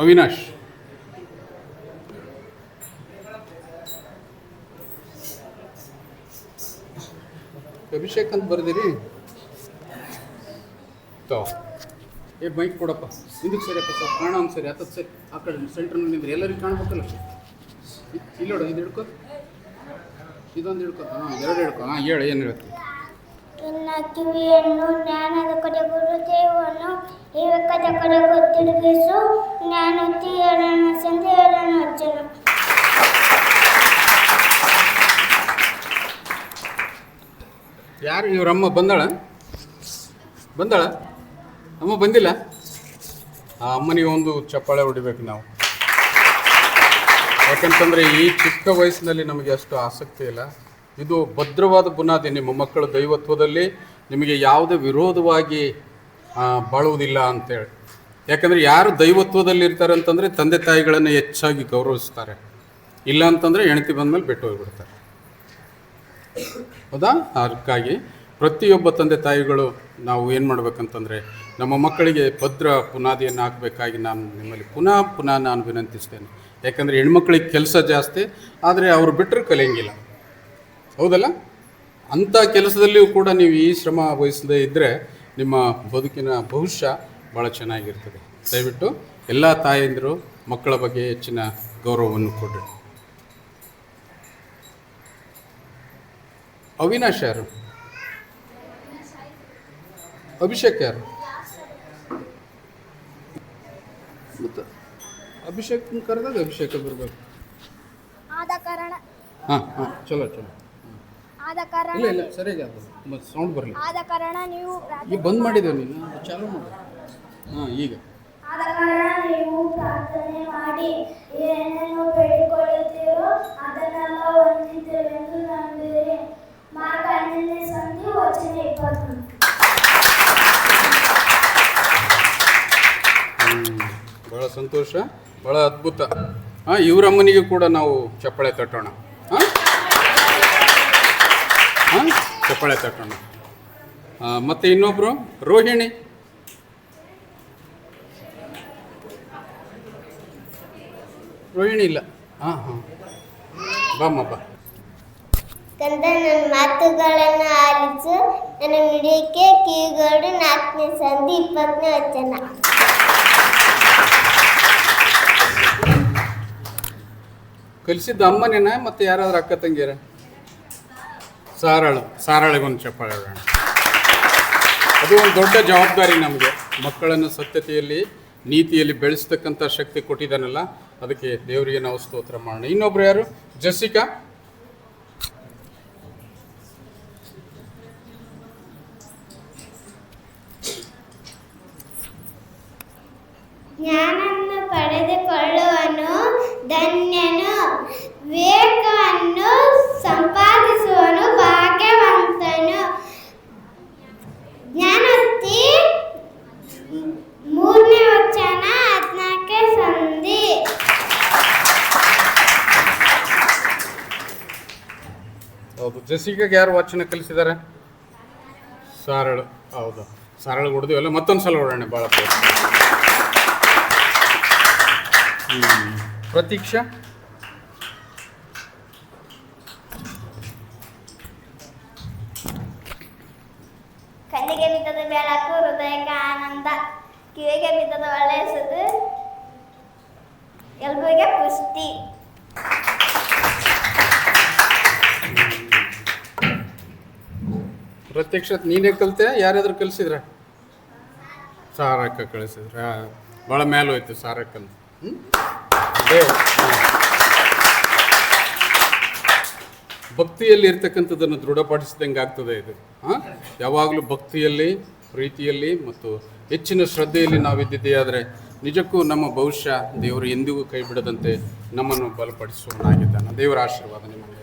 ಅವಿನಾಶ್. ಅಭಿಷೇಕ್ ಅಂತ ಬರ್ದಿರಿ. ತೋ. ಏ ಬೈಕ್ ಕೊಡಪ್ಪ. ಹಿಂದಕ್ಕೆ ಸರಿಯಪ್ಪ ಸ್ವಲ್ಪ ಕಾಣ ಒಂದು ಸರಿ ಹತ್ತತ್ತು ಸರಿ. ಆ ಕಡೆ ಸೆಂಟ್ರ್ನಲ್ಲಿ ನಿಂದ್ರೆ ಎಲ್ಲರಿಗೂ ಕಾಣ್ಬೇಕಲ್ಲ. ಇಲ್ಲಿ ನೋಡು, ಇದು ಹಿಡ್ಕೊ. ಇದೊಂದು ಹಿಡ್ಕೊ. ಹಾಂ, ಎರಡು ಹಿಡ್ಕೊ. ಹಾಂ, ಹೇಳು, ಏನು ಹೇಳ್ತೀನಿ ನನ್ನ ಕಿವಿಯನ್ನು ಜ್ಞಾನದ ಕಡೆ ಯಾರು ಇವರಮ್ಮ ಬಂದಾಳ? ಬಂದಾಳ? ಅಮ್ಮ ಬಂದಿಲ್ಲ? ಆ ಅಮ್ಮನಿಗೆ ಒಂದು ಚಪ್ಪಾಳೆ ಹೊಡಿಬೇಕು ನಾವು. ಯಾಕಂತಂದರೆ ಈ ಚಿಕ್ಕ ವಯಸ್ಸಿನಲ್ಲಿ ನಮಗೆ ಅಷ್ಟು ಆಸಕ್ತಿ ಇಲ್ಲ. ಇದು ಭದ್ರವಾದ ಬುನಾದಿ. ನಿಮ್ಮ ಮಕ್ಕಳ ದೈವತ್ವದಲ್ಲಿ ನಿಮಗೆ ಯಾವುದೇ ವಿರೋಧವಾಗಿ ಬಾಳುವುದಿಲ್ಲ ಅಂತೇಳಿ. ಯಾಕಂದರೆ ಯಾರು ದೈವತ್ವದಲ್ಲಿ ಇರ್ತಾರೆ ಅಂತಂದರೆ ತಂದೆ ತಾಯಿಗಳನ್ನು ಹೆಚ್ಚಾಗಿ ಗೌರವಿಸ್ತಾರೆ. ಇಲ್ಲ ಅಂತಂದರೆ ಹೆಂಡತಿ ಬಂದಮೇಲೆ ಬಿಟ್ಟು ಹೋಗ್ಬಿಡ್ತಾರೆ. ಹೌದಾ? ಅದಕ್ಕಾಗಿ ಪ್ರತಿಯೊಬ್ಬ ತಂದೆ ತಾಯಿಗಳು ನಾವು ಏನು ಮಾಡಬೇಕಂತಂದರೆ ನಮ್ಮ ಮಕ್ಕಳಿಗೆ ಭದ್ರ ಪುನಾದಿಯನ್ನು ಹಾಕಬೇಕಾಗಿ ನಾನು ನಿಮ್ಮಲ್ಲಿ ಪುನಃ ಪುನಃ ನಾನು ವಿನಂತಿಸ್ತೇನೆ. ಯಾಕಂದರೆ ಹೆಣ್ಮಕ್ಳಿಗೆ ಕೆಲಸ ಜಾಸ್ತಿ, ಆದರೆ ಅವರು ಬಿಟ್ಟರೆ ಕಲಿಯಂಗಿಲ್ಲ. ಹೌದಲ್ಲ? ಅಂಥ ಕೆಲಸದಲ್ಲಿಯೂ ಕೂಡ ನೀವು ಈ ಶ್ರಮ ವಹಿಸದೇ ಇದ್ದರೆ ನಿಮ್ಮ ಬದುಕಿನ ಭವಿಷ್ಯ ಭಾಳ ಚೆನ್ನಾಗಿರ್ತದೆ. ದಯವಿಟ್ಟು ಎಲ್ಲ ತಾಯಂದಿರು ಮಕ್ಕಳ ಬಗ್ಗೆ ಹೆಚ್ಚಿನ ಗೌರವವನ್ನು ಕೊಡ್ರಿ. ಅವಿನಾಶ್ ಯಾರು? ಅಭಿಷೇಕ್ ಯಾರು? ಮತ್ತು ಅಭಿಷೇಕ್ ಕರೆದಾಗ ಅಭಿಷೇಕ ಬರಬೇಕು. ಆದ ಕಾರಣ. ಹಾಂ ಹಾಂ ಚಲೋ ಚಲೋ. ಆದ ಕಾರಣ ಇಲ್ಲ ಇಲ್ಲ ಸರಿಯಾಗಿ ಅದು ಮತ್ತು ಸೌಂಡ್ ಬರಲಿ ಆದ ಕಾರಣ ನೀವು ಈಗ ಬಂದ್ ಮಾಡಿದ್ದೇವೆ ನೀನು ಅದು ಚಾಲು ಮಾಡು ಹಾಂ ಈಗ. ಆದ ಕಾರಣ ನೀವು ಪ್ರಾರ್ಥನೆ ಮಾಡಿ ಏನನ್ನು ಬೇಡಿಕೊಳ್ಳುತ್ತೀರೋ ಅದನ್ನೆಲ್ಲ ಹೊಂದಿದ್ದೇವೆಂದು ನಂಬಿರಿ. ಮಾರ್ಗ ಹನ್ನೊಂದನೇ ಸಂಧಿ ವಚನ ಇಪ್ಪತ್ತು. ಬಹಳ ಸಂತೋಷ ಬಹಳ ಅದ್ಭುತ. ಹಾಂ ಇವರಮ್ಮನಿಗೆ ಕೂಡ ನಾವು ಚಪ್ಪಾಳೆ ತಟ್ಟೋಣ. ಹಾಂ ಚಪ್ಪಾಳೆ ತಟ್ಟೋಣ ಮತ್ತೆ ಇನ್ನೊಬ್ರು ರೋಹಿಣಿ. ರೋಹಿಣಿ ಇಲ್ಲ. ಹಾಂ ಹಾಂ. ಬಾಮ್ಮ ಬಾ. ಕಂದ ನನ್ನ ಮಾತುಗಳನ್ನು ಆಲಿಸು. ನನ್ನ ನುಡಿಕೆ ಕಿವಿಗಳು ನಾಲ್ಕನೇ ಸಂಧಿ ಇಪ್ಪತ್ತನೇ ವಚನ. ಕಲಿಸಿದ್ದು ಅಮ್ಮನೇನ ಮತ್ತೆ ಯಾರಾದ್ರೂ ಅಕ್ಕ ತಂಗಿಯರ? ಸಾರಾಳು, ಸಾರಾಳಿಗೊಂದು ಚಪ್ಪಾಳೆ ಹೊಡೆಯೋಣ ಅದು ಒಂದು ದೊಡ್ಡ ಜವಾಬ್ದಾರಿ ನಮಗೆ. ಮಕ್ಕಳನ್ನು ಸತ್ಯತೆಯಲ್ಲಿ, ನೀತಿಯಲ್ಲಿ ಬೆಳೆಸ್ತಕ್ಕಂಥ ಶಕ್ತಿ ಕೊಟ್ಟಿದ್ದಾನಲ್ಲ, ಅದಕ್ಕೆ ದೇವರಿಗೆ ನಾವು ಸ್ತೋತ್ರ ಮಾಡೋಣ. ಇನ್ನೊಬ್ರು ಯಾರು? ಜಸಿಕಾ ಜ್ಞಾನವನ್ನು ಪಡೆದುಕೊಳ್ಳುವನು ಧನ್ಯನು. ಜಸಿಕಾಗೆ ಯಾರು ವಾಚನ ಕಲಿಸಿದ್ದಾರೆ? ಸಾರಳು, ಹೌದು. ಸಾರಳು ಹೊಡೆದಿವಲ್ಲ ಮತ್ತೊಂದು ಸಲ ಹೊಡೋಣ ಭಾಳ. ಪ್ರತೀಕ್ಷಾ? ಕಣ್ಣಿಗೆ ಬಿದ್ದದ ಬೆಳಕು, ಹೃದಯಕ್ಕೆ ಆನಂದ, ಕಿವಿಗೆ ಬಿದ್ದದ ಒಳ್ಳೆಯ ಸುದ್ದಿ ಎಲ್ರಿಗೆ ಪುಷ್ಟಿ. ಪ್ರತ್ಯಕ್ಷ ನೀನೇ ಕಲಿತೆ? ಯಾರಾದ್ರೂ ಕಲಿಸಿದ್ರ? ಸಾರಕ್ಕ ಕಳಿಸಿದ್ರ. ಭಾಳ ಮೇಲೆ ಹೋಯ್ತು ಸಾರಕ್ಕ ಭಕ್ತಿಯಲ್ಲಿ ಇರ್ತಕ್ಕಂಥದ್ದನ್ನು ದೃಢಪಡಿಸಿದಂಗೆ ಆಗ್ತದೆ ಇದು. ಹಾಂ? ಯಾವಾಗಲೂ ಭಕ್ತಿಯಲ್ಲಿ, ಪ್ರೀತಿಯಲ್ಲಿ ಮತ್ತು ಹೆಚ್ಚಿನ ಶ್ರದ್ಧೆಯಲ್ಲಿ ನಾವಿದ್ದಿದ್ದೇ ಆದರೆ ನಿಜಕ್ಕೂ ನಮ್ಮ ಭವಿಷ್ಯ ದೇವರು ಎಂದಿಗೂ ಕೈ ಬಿಡದಂತೆ ನಮ್ಮನ್ನು ಬಲಪಡಿಸುವನಾಗಿದ್ದಾನೆ ದೇವರ ಆಶೀರ್ವಾದ ನಿಮಗೆ.